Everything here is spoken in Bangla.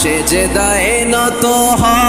সে যে দায়ে নত হয়।